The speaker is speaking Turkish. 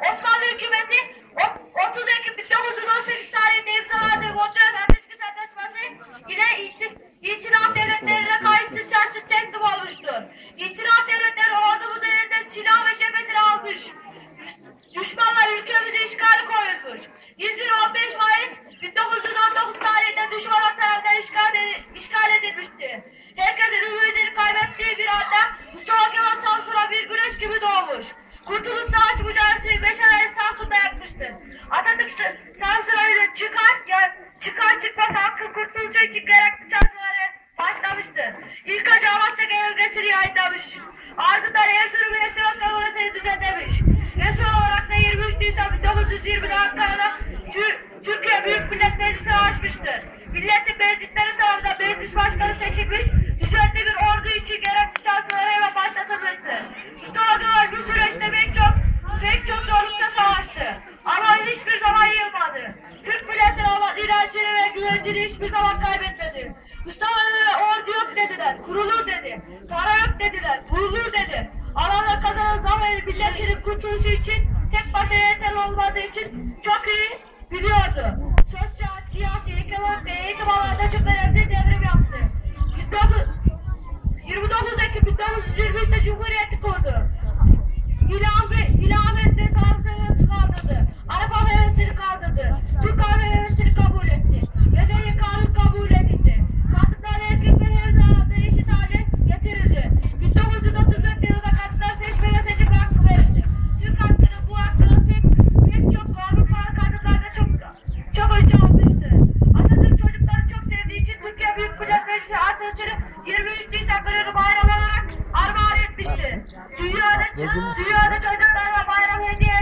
Osmanlı hükümeti o- 30 Ekim 1918 tarihinde imzaladığı Montreux Ateşkes Antlaşması ile itin, itilaf devletlerine kayıtsız şartsız teslim olmuştur. İtilaf devletleri ordumuzun elinden silah ve cephesini almış. Düşmanlar ülkemizi işgal koyulmuş. İzmir 15 Mayıs 1919 tarihinde düşmanlar tarafından işgal edilmişti. Herkesin ümidini kaybettiği bir anda Mustafa Kemal Samsun'a bir güneş gibi doğmuş. Kurtuluş Savaşı mücadelesini Meşale'yi Samsun'da yapmıştır. Atatürk Sa- Samsun'a öyle çıkar, ya çıkar çıkmaz hakkın kurtuluşu için gerekli çalışmaları başlamıştır. İlk önce Amasya Genelgesi'ni yayınlamış. Ardından Erzurum ile Sivas Kongresi'ni düzenlemiş. Resmi olarak da 23 Nisan 1920'de Ankara'da Tü- Türkiye Büyük Millet Meclisi'ni açmıştır. Milletin meclisleri tarafından meclis başkanı seçilmiş, düzenli bir ordu için gerekli çalışmalara inancını ve güvencini hiçbir zaman kaybetmedi. Mustafa Kemal ordu yok dediler, kurulur dedi. Para yok dediler, kurulur dedi. Alanda kazanan zamanı milletinin kurtuluşu için tek başına yeterli olmadığı için çok iyi biliyordu. Sosyal, siyasi, ekonomik ve eğitim alanında çok önemli için Türkiye Büyük Meclisi açılışını 23 Nisan gününü bayram olarak armağan etmişti. Dünyada, dünyada çocuklarla bayram hediye